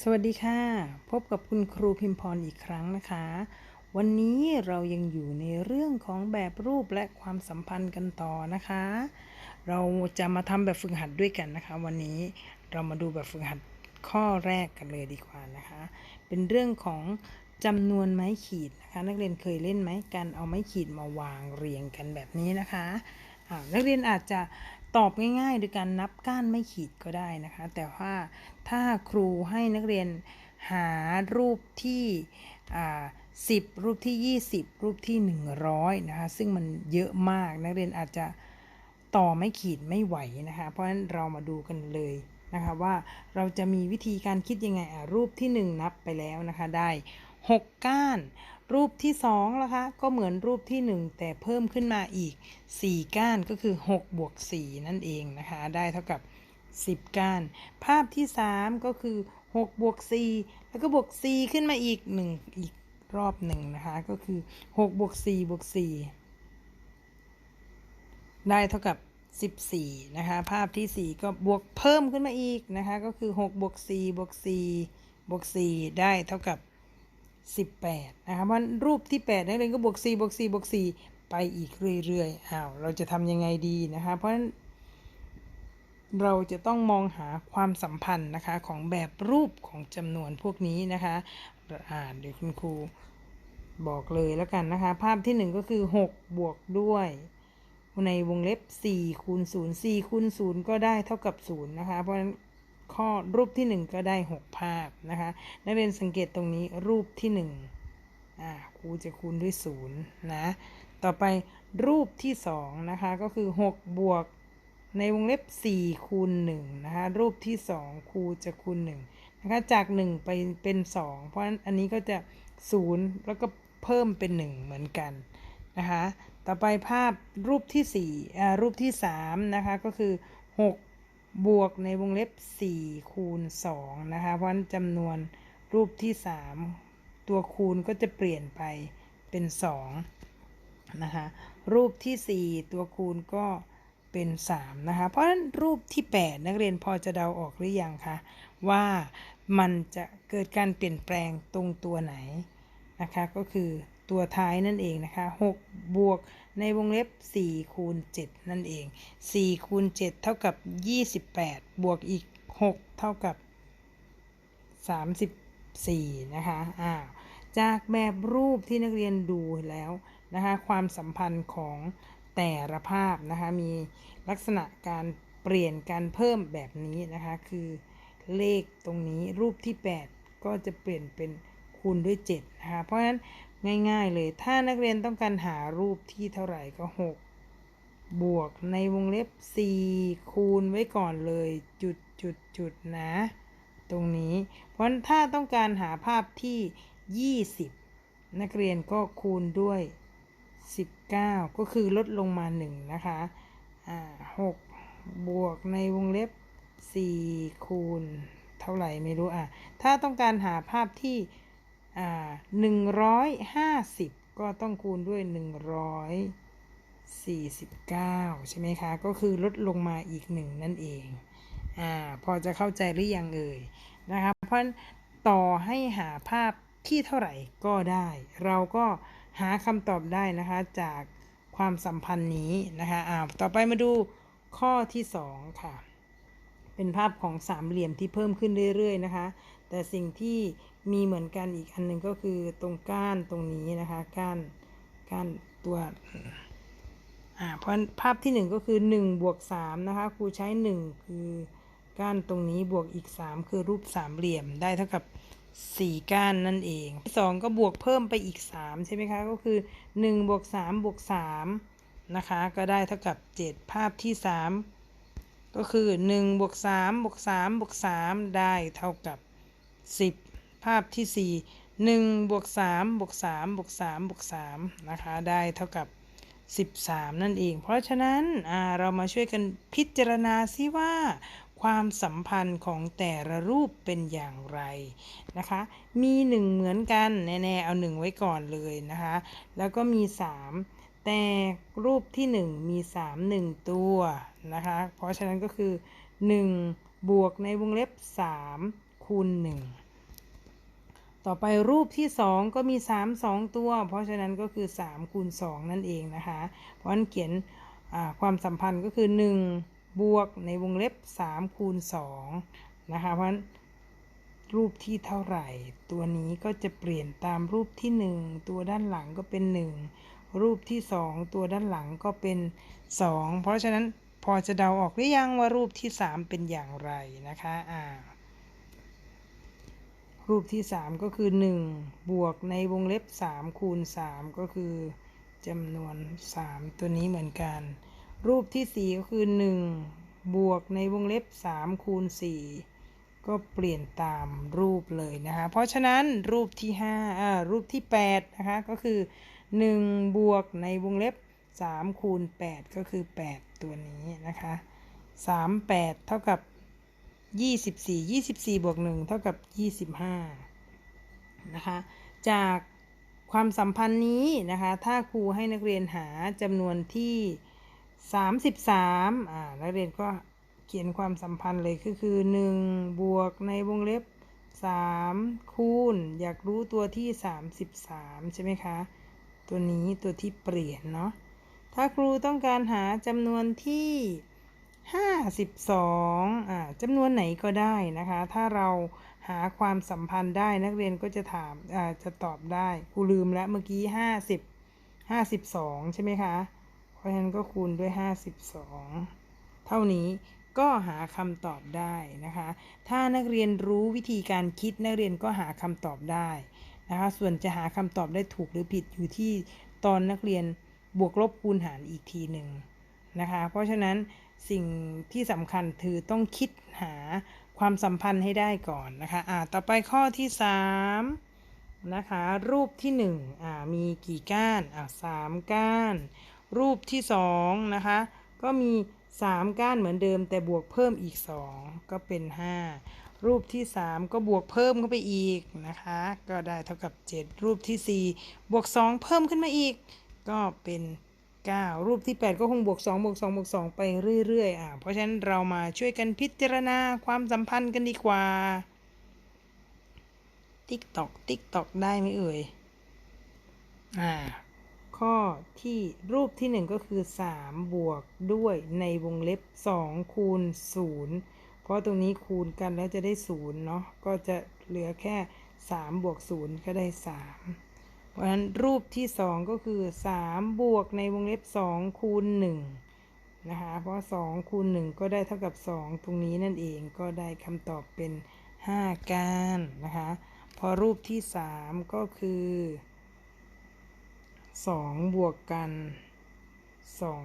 สวัสดีค่ะ พบกับคุณครูพิมพรอีกครั้งนะคะ วันนี้เรายังอยู่ในเรื่องของแบบรูปและความสัมพันธ์กันต่อนะคะ เราจะมาทำแบบฝึกหัดด้วยกันนะคะ วันนี้เรามาดูแบบฝึกหัดข้อแรกกันเลยดีกว่านะคะ เป็นเรื่องของจำนวนไม้ขีดนะคะ นักเรียนเคยเล่นไหมการเอาไม้ขีดมาวางเรียงกันแบบนี้นะคะนักเรียนอาจจะ ตอบง่ายๆโดยการนับก้านไม้ขีดก็ได้นะคะ แต่ว่าถ้าครูให้นักเรียนหารูปที่10 รูปที่ 20 รูปที่ 100 นะคะ ซึ่งมันเยอะมากนักเรียนอาจจะต่อไม่ขีดไม่ไหวนะคะ เพราะฉะนั้นเรามาดูกันเลยนะคะว่าเราจะมีวิธีการคิดยังไงรูปที่ 1 นับไปแล้วนะคะได้ 6 ก้าน รูปที่2ล่ะคะก็เหมือนรูปที่ 1 แต่เพิ่มขึ้นมาอีก 4 ก้านก็คือ6บวก4นั่นเองนะคะ ได้เท่ากับ 10 ก้าน ภาพที่ 3 ก็คือ6บวก4แล้วก็บวก4ขึ้นมาอีก 1 อีกรอบหนึ่งนะคะ ก็คือ6บวก4บวก4ได้เท่ากับ14นะคะ ภาพที่ 4 ก็บวกเพิ่มขึ้นมาอีกนะคะ ก็คือ6บวก4บวก4บวก4ได้เท่ากับ 18นะคะเพราะรูปที่8นักเรียนก็บวก4บวก4บวก4ไปอีกเรื่อยๆอ้าวเราจะทำยังไงดีนะคะเพราะฉะนั้นเราจะต้องมองหาความสัมพันธ์นะคะของแบบรูปของจำนวนพวกนี้นะคะอ่าเดี๋ยวคุณครูบอกเลยแล้วกันนะคะ ภาพที่ 1 ก็คือ 6 บวกด้วยในวงเล็บ4คูณ0 4คูณ0ก็ได้เท่ากับ0นะคะเพราะฉะนั้น ข้อรูปที่ 1 ก็ได้ 6 ภาพนะคะ นักเรียนสังเกตตรงนี้รูปที่1อ่าครูจะคูณด้วย0นะ ต่อไปรูปที่2นะคะก็คือ 6 บวกในวงเล็บ 4 คูณ1นะคะ รูปที่ 2 ครูจะคูณ1นะคะ จาก 1 ไปเป็น 2 เพราะฉะนั้นอันนี้ก็จะ 0 แล้วก็เพิ่มเป็น 1 เหมือนกันนะคะ ต่อไปภาพรูปที่4อ่ารูปที่3นะคะก็คือ 6 บวกในวงเล็บ 4 คูณ 2 นะคะ เพราะจำนวนรูปที่ 3 ตัวคูณก็จะเปลี่ยนไปเป็น 2 นะคะ รูปที่ 4 ตัวคูณก็เป็น 3 นะคะ เพราะฉะนั้นรูปที่ 8 นักเรียนพอจะเดาออกหรือยังคะว่ามันจะเกิดการเปลี่ยนแปลงตรงตัวไหนนะคะก็คือ ตัวท้ายนั่นเองนะคะ 6 บวกในวงเล็บ 4 คูณ 7 นั่นเอง 4 คูณ 7 เท่ากับ 28 บวกอีก 6 เท่ากับ 34 นะคะอ่าจากแบบรูปที่นักเรียนดูแล้วนะคะความสัมพันธ์ของแต่ละภาพนะคะมีลักษณะการเปลี่ยนการเพิ่มแบบนี้นะคะคือเลขตรงนี้รูปที่ 8 ก็จะเปลี่ยนเป็นคูณด้วย7นะคะเพราะฉะนั้น ง่ายๆเลย ถ้านักเรียนต้องการหารูปที่เท่าไหร่ก็ 6 บวกในวงเล็บ 4 คูณไว้ก่อนเลยจุดจุดจุดนะ ตรงนี้ เพราะถ้าต้องการหาภาพที่ 20 นักเรียนก็คูณด้วย 19 ก็คือลดลงมา 1 นะคะ อ่า6บวกในวงเล็บ 4 คูณ เท่าไหร่ไม่รู้อะ ถ้าต้องการหาภาพที่ หนึ่งร้อ่า150ก็ต้องคูณด้วย149ใช่ไหมคะ ก็คือลดลงมาอีก1นั่นเองอ่าพอจะเข้าใจหรือยังเอ่ยนะคะ เพราะต่อให้หาภาพที่เท่าไหร่ก็ได้ เราก็หาคำตอบได้นะคะจากความสัมพันธ์นี้นะคะอ่าต่อไปมาดูข้อที่2ค่ะ เป็นภาพของสามเหลี่ยมที่เพิ่มขึ้นเรื่อยๆนะคะ แต่สิ่งที่ มีเหมือนกันอีกอันหนึ่งก็คือตรงก้านตรงนี้นะคะ ก้านก้านตัวอ่าเพราะภาพที่1ก็คือ1บวก3นะคะครูใช้ 1 คือก้านตรงนี้บวกอีก 3 คือรูปสามเหลี่ยมได้เท่ากับ 4 ก้านนั่นเอง 2 ก็บวกเพิ่มไปอีก 3 ใช่ไหมคะ ก็คือ1บวก3บวก3นะคะ ก็ได้เท่ากับ 7 ภาพที่ 3 ก็คือ1บวก3บวก3บวก3ได้เท่ากับ 10 ภาพที่4 1บวก3บวก3บวก3บวก3นะคะ ได้เท่ากับ 13 นั่นเอง เพราะฉะนั้นเรามาช่วยกันพิจารณาซิว่า ความสัมพันธ์ของแต่ละรูปเป็นอย่างไรนะคะ มี 1 เหมือนกัน แน่ๆเอา 1 ไว้ก่อนเลยนะคะ แล้วก็มี 3แต่รูปที่ 1 มี 3 1 ตัวนะคะ เพราะฉะนั้นก็คือ 1 บวกในวงเล็บ 3 คูณ 1 ต่อไปรูปที่ 2 ก็มี 3 2 ตัว เพราะฉะนั้นก็คือ3คูณ2นั่นเองนะคะ เพราะฉะนั้นเขียนความสัมพันธ์ก็คือ 1 บวกในวงเล็บ3คูณ2นะคะ เพราะฉะนั้นรูปที่เท่าไหร่ ตัวนี้ก็จะเปลี่ยนตามรูปที่ 1 ตัวด้านหลังก็เป็น 1 รูปที่ 2 ตัวด้านหลังก็เป็น 2 เพราะฉะนั้นพอจะเดาออกหรือยังว่ารูปที่ 3 เป็นอย่างไรนะคะอ่า รูปที่ 3 ก็คือ 1 บวกในวงเล็บ 3 คูณ 3 ก็คือจำนวน 3 ตัวนี้เหมือนกัน รูปที่ 4 ก็คือ 1 บวกในวงเล็บ 3 คูณ 4 ก็เปลี่ยนตามรูปเลยนะคะ เพราะฉะนั้นรูปที่5อ่ารูปที่8นะคะก็คือ 1 บวกในวงเล็บ 3 คูณ 8 ก็คือ 8 ตัวนี้นะคะ 3 8 เท่ากับ 24 24บสี่ยี่สิบสี่บวก1เท่ากับ25นะคะจากความสัมพันธ์นี้นะคะถ้าครูให้นักเรียนหาจำนวนที่33อ่านักเรียนก็เขียนความสัมพันธ์เลยก็คือ1บวกในวงเล็บ3คูณ อยากรู้ตัวที่33ใช่ไหมคะ ตัวนี้ตัวที่เปลี่ยนเนาะถ้าครูต้องการหาจำนวนที่ 52อ่าจำนวนไหนก็ได้นะคะ ถ้าเราหาความสัมพันธ์ได้นักเรียนก็จะถามอ่าจะตอบได้ครูลืมแล้วเมื่อกี้ 50 52 ใช่ไหมคะ เพราะฉะนั้นก็คูณด้วย 52 เท่านี้ก็หาคำตอบได้นะคะ ถ้านักเรียนรู้วิธีการคิดนักเรียนก็หาคำตอบได้นะคะ ส่วนจะหาคำตอบได้ถูกหรือผิดอยู่ที่ตอนนักเรียนบวกลบคูณหารอีกทีหนึ่งนะคะ เพราะฉะนั้น สิ่งที่สำคัญคือต้องคิดหาความสัมพันธ์ให้ได้ก่อนนะคะอ่าต่อไปข้อที่3นะคะรูปที่1อ่ามีกี่ก้านอ่าสามก้าน รูปที่2นะคะก็มี 3 ก้านเหมือนเดิม แต่บวกเพิ่มอีก 2 ก็เป็น 5 รูปที่ 3 ก็บวกเพิ่มเข้าไปอีกนะคะ ก็ได้เท่ากับ 7 รูปที่ 4 บวก 2 เพิ่มขึ้นมาอีก ก็เป็น 9 รูปที่ 8 ก็คงบวก2บวก2บวก2ไปเรื่อยๆอะเพราะฉะนั้นเรามาช่วยกันพิจารณาความสัมพันธ์กันดีกว่า ติ๊กตอกติ๊กตอกได้ไหมเอ่ยอ่าข้อที่รูปที่ 1 ก็คือ 3 บวกด้วยในวงเล็บ 2 คูณ 0 เพราะตรงนี้คูณกันแล้วจะได้ 0 เนาะก็จะเหลือแค่ 3 บวก 0 ก็ได้ 3 เพราะฉะนั้นรูปที่ 2 ก็คือ 3 บวกในวงเล็บ 2 คูณ1นะคะ เพราะ 2 คูณ 1 ก็ได้เท่ากับ 2 ตรงนี้นั่นเองก็ได้คำตอบเป็น 5ก้านนะคะ พอรูปที่ 3 ก็คือ 2 บวกกัน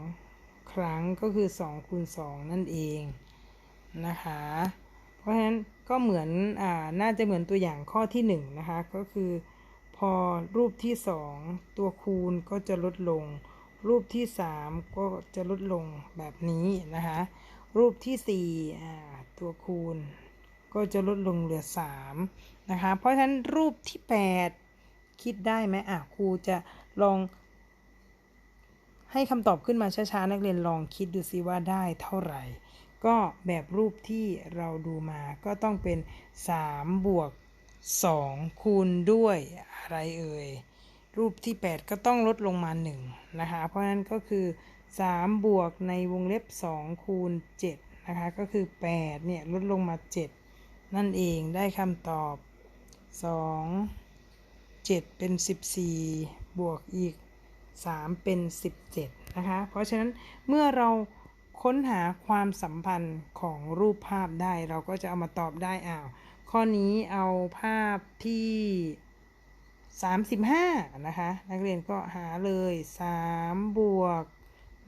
2 ครั้งก็คือ 2 คูณ 2 นั่นเองนะคะ เพราะฉะนั้นก็เหมือนอ่าน่าจะเหมือนตัวอย่างข้อที่1นะคะก็คือ อรูปที่2ตัวคูณก็จะลดลง รูปที่3ก็จะลดลงแบบนี้นะคะรูปที่4อ่ตัวคูณก็จะลดลงเหลือ3นะคะเพราะฉะนั้นรูปที่8คิดได้ไหมอะครูจะลอง ให้คำตอบขึ้นมาช้าๆนักเรียนลองคิดดูซิว่าได้เท่าไหร่ ก็แบบรูปที่เราดูมาก็ต้องเป็น3บวก 2 คูณด้วยอะไรเอ่ย รูปที่ 8 ก็ต้องลดลงมา1นะคะ เพราะฉะนั้นก็คือ3บวกในวงเล็บ 2 คูณ7นะคะ ก็คือ 8 เนี่ย ลดลงมา 7 นั่นเองได้คำตอบ 2 7 เป็น 14 บวกอีก 3 เป็น 17 นะคะ เพราะฉะนั้นเมื่อเรา ค้นหาความสัมพันธ์ของรูปภาพได้ เราก็จะเอามาตอบได้อ้าว ข้อนี้เอาภาพที่ 35 นะคะ นักเรียนก็หาเลย3บวก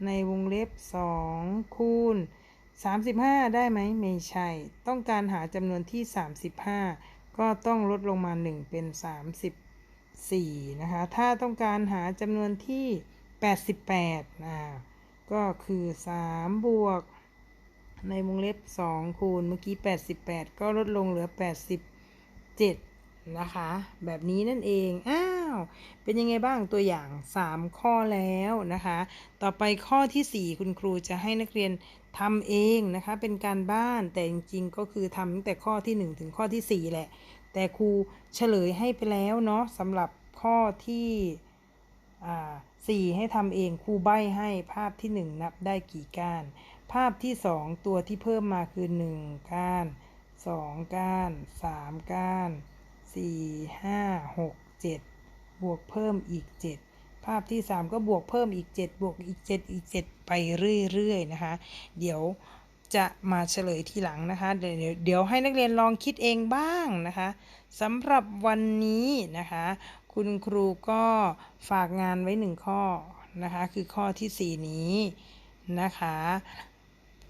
ในวงเล็บ 2 คูณ 35 ได้ไหมไม่ใช่ ต้องการหาจำนวนที่ 35 ก็ต้องลดลงมา 1 เป็น 34 นะคะ ถ้าต้องการหาจำนวนที่ 88อ่า ก็คือ3บวก ในวงเล็บ 2 คูณเมื่อกี้ 88 ก็ลดลงเหลือ 87 นะคะ แบบนี้นั่นเอง อ้าว เป็นยังไงบ้างตัวอย่าง 3 ข้อแล้วนะคะ ต่อไปข้อที่ 4 คุณครูจะให้นักเรียนทำเองนะคะ เป็นการบ้านแต่จริงๆ ก็คือทำตั้งแต่ข้อที่ 1 ถึงข้อที่ 4 แหละ แต่ครูเฉลยให้ไปแล้วเนาะสำหรับข้อที่อ่า สี่ให้ทำเองครูใบให้ภาพที่หนึ่งนับได้กี่ก้าน ภาพที่สองตัวที่เพิ่มมาคือหนึ่งก้านสองก้านสามก้านสี่ห้าหกเจ็ดบวกเพิ่มอีกเจ็ดภาพที่สามก็บวกเพิ่มอีกเจ็ดบวกอีกเจ็ดอีกเจ็ดไปเรื่อยๆนะคะ เดี๋ยวจะมาเฉลยทีหลังนะคะ เดี๋ยวเดี๋ยวให้นักเรียนลองคิดเองบ้างนะคะสำหรับวันนี้นะคะ คุณครูก็ฝากงานไว้หนึ่งข้อนะคะ คือข้อที่สี่นี้นะคะ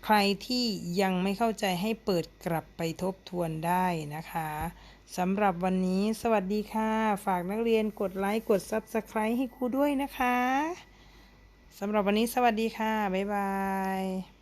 ใครที่ยังไม่เข้าใจให้เปิดกลับไปทบทวนได้นะคะสำหรับวันนี้สวัสดีค่ะ ฝากนักเรียนกดไลค์ กด Subscribe ให้ครูด้วยนะคะสำหรับวันนี้สวัสดีค่ะ บ๊ายบาย